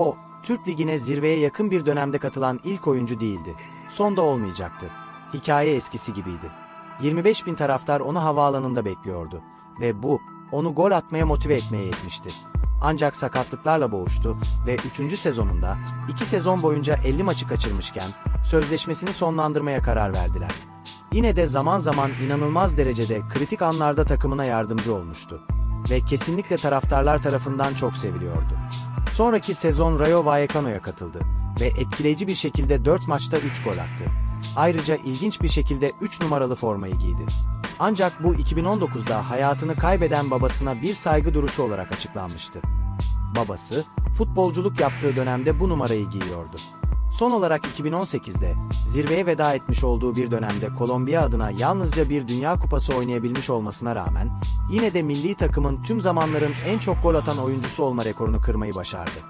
O, Türk Ligi'ne zirveye yakın bir dönemde katılan ilk oyuncu değildi. Son da olmayacaktı. Hikaye eskisi gibiydi. 25 bin taraftar onu havaalanında bekliyordu. Ve bu, onu gol atmaya motive etmeye yetmişti. Ancak sakatlıklarla boğuştu ve 3. sezonunda 2 sezon boyunca 50 maçı kaçırmışken sözleşmesini sonlandırmaya karar verdiler. Yine de zaman zaman inanılmaz derecede kritik anlarda takımına yardımcı olmuştu ve kesinlikle taraftarlar tarafından çok seviliyordu. Sonraki sezon Rayo Vallecano'ya katıldı ve etkileyici bir şekilde 4 maçta 3 gol attı. Ayrıca ilginç bir şekilde 3 numaralı formayı giydi. Ancak bu 2019'da hayatını kaybeden babasına bir saygı duruşu olarak açıklanmıştı. Babası, futbolculuk yaptığı dönemde bu numarayı giyiyordu. Son olarak 2018'de zirveye veda etmiş olduğu bir dönemde Kolombiya adına yalnızca bir Dünya Kupası oynayabilmiş olmasına rağmen yine de milli takımın tüm zamanların en çok gol atan oyuncusu olma rekorunu kırmayı başardı.